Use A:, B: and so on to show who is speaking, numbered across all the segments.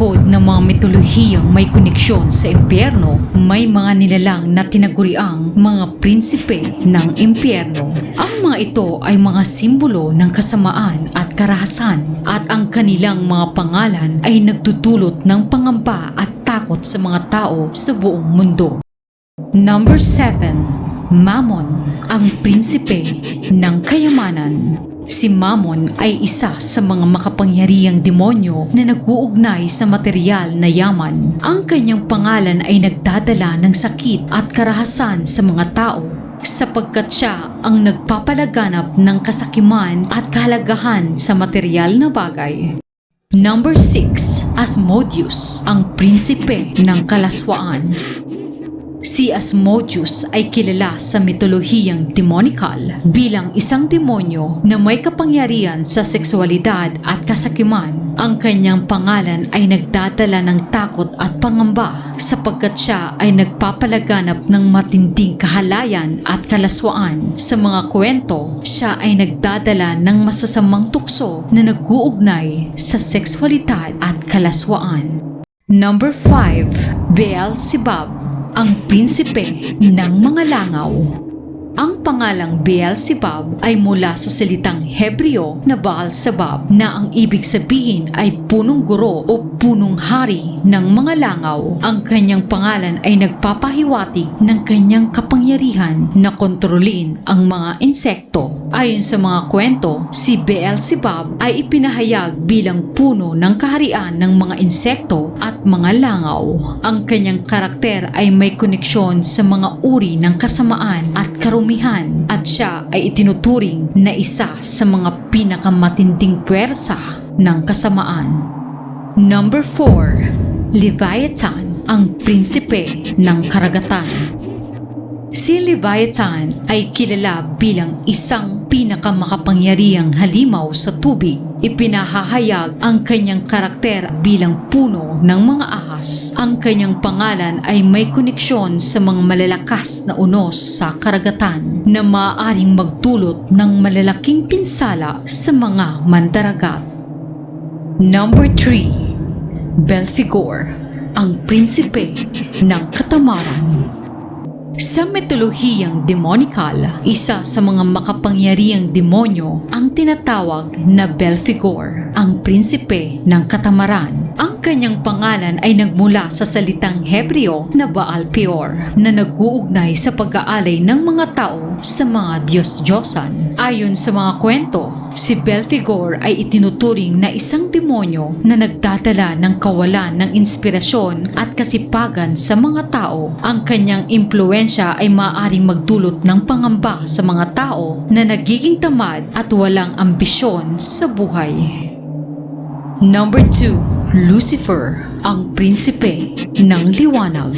A: likod ng mga mitolohiyang may koneksyon sa impyerno, may mga nilalang na tinaguriang mga prinsipe ng impyerno. Ang mga ito ay mga simbolo ng kasamaan at karahasan at ang kanilang mga pangalan ay nagdudulot ng pangamba at takot sa mga tao sa buong mundo. Number 7. Mammon, ang prinsipe ng kayamanan. Si Mammon ay isa sa mga makapangyarihang demonyo na nag-uugnay sa material na yaman. Ang kanyang pangalan ay nagdadala ng sakit at karahasan sa mga tao sapagkat siya ang nagpapalaganap ng kasakiman at kahalagahan sa material na bagay. Number 6. Asmodeus, ang prinsipe ng kalaswaan. Si Asmodeus ay kilala sa mitolohiyang demonical bilang isang demonyo na may kapangyarihan sa sexualidad at kasakiman. Ang kanyang pangalan ay nagdadala ng takot at pangamba sapagkat siya ay nagpapalaganap ng matinding kahalayan at kalaswaan. Sa mga kwento, siya ay nagdadala ng masasamang tukso na nag-uugnay sa sexualidad at kalaswaan. Number 5. Beelzebub ang prinsipe ng mga langaw. Ang pangalang Beelzebub ay mula sa salitang Hebreo na Baal Sebab na ang ibig sabihin ay punong guro o punong hari ng mga langaw. Ang kanyang pangalan ay nagpapahiwatig ng kanyang kapangyarihan na kontrolin ang mga insekto. Ayon sa mga kwento, si Beelzebub ay ipinahayag bilang puno ng kaharian ng mga insekto at mga langaw. Ang kanyang karakter ay may koneksyon sa mga uri ng kasamaan at karumihan at siya ay itinuturing na isa sa mga pinakamatinding pwersa ng kasamaan. Number 4. Leviathan, ang prinsipe ng karagatan. Si Leviathan ay kilala bilang isang pinakamakapangyarihang halimaw sa tubig. Ipinahahayag ang kanyang karakter bilang puno ng mga ahas. Ang kanyang pangalan ay may koneksyon sa mga malalakas na unos sa karagatan na maaaring magdulot ng malalaking pinsala sa mga mandaragat. Number 3. Belphegor, ang prinsipe ng katamaran. Sa mitolohiyang demonikal, isa sa mga makapangyarihang demonyo ang tinatawag na Belphegor, ang prinsipe ng katamaran. Ang kanyang pangalan ay nagmula sa salitang Hebreo na Baal Peor na nag-uugnay sa pag-aalay ng mga tao sa mga Diyos-Diyosan. Ayon sa mga kwento, si Belphegor ay itinuturing na isang demonyo na nagdadala ng kawalan ng inspirasyon at kasipagan sa mga tao. Ang kanyang impluensya ay maaaring magdulot ng pangamba sa mga tao na nagiging tamad at walang ambisyon sa buhay. Number 2. Lucifer, ang prinsipe ng liwanag.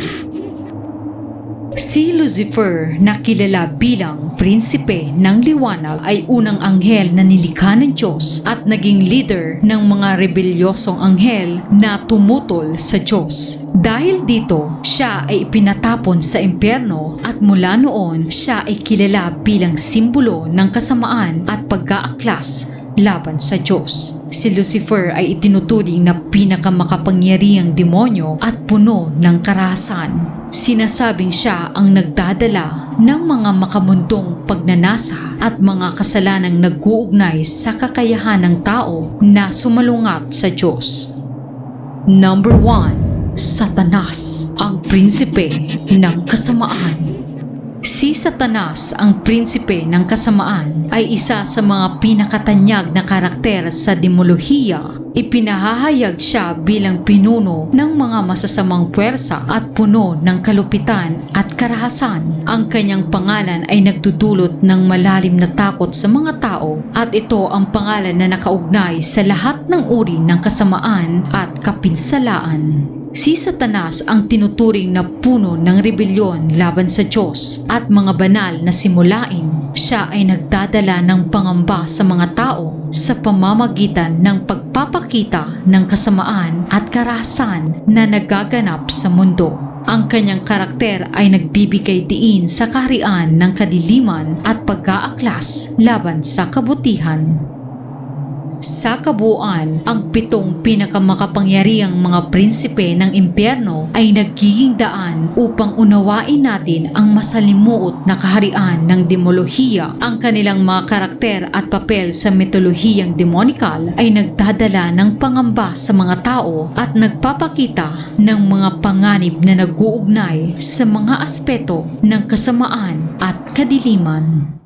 A: Si Lucifer na kilala bilang prinsipe ng liwanag ay unang anghel na nilikha ng Diyos at naging leader ng mga rebelyosong anghel na tumutol sa Diyos. Dahil dito, siya ay ipinatapon sa impyerno at mula noon siya ay kilala bilang simbolo ng kasamaan at pag-aaklas laban sa Diyos. Si Lucifer ay itinuturing na pinakamakapangyarihang demonyo at puno ng karahasan. Sinasabing siya ang nagdadala ng mga makamundong pagnanasa at mga kasalanang nag-uugnay sa kakayahan ng tao na sumalungat sa Diyos. Number 1. Satanas, ang prinsipe ng kasamaan. Si Satanas, ang prinsipe ng kasamaan, ay isa sa mga pinakatanyag na karakter sa demolohiya. Ipinahahayag siya bilang pinuno ng mga masasamang puwersa at puno ng kalupitan at karahasan. Ang kanyang pangalan ay nagdudulot ng malalim na takot sa mga tao at ito ang pangalan na nakaugnay sa lahat ng uri ng kasamaan at kapinsalaan. Si Satanas ang tinuturing na puno ng rebelyon laban sa Diyos at mga banal na simulain. Siya ay nagdadala ng pangamba sa mga tao sa pamamagitan ng pagpapakita ng kasamaan at karahasan na nagaganap sa mundo. Ang kanyang karakter ay nagbibigay diin sa kaharian ng kadiliman at pag-aaklas laban sa kabutihan. Sa kabuuan, ang pitong pinakamakapangyarihang mga prinsipe ng impyerno ay nagiging daan upang unawain natin ang masalimuot na kaharian ng demolohiya. Ang kanilang mga karakter at papel sa mitolohiyang demonikal ay nagdadala ng pangamba sa mga tao at nagpapakita ng mga panganib na nag-uugnay sa mga aspeto ng kasamaan at kadiliman.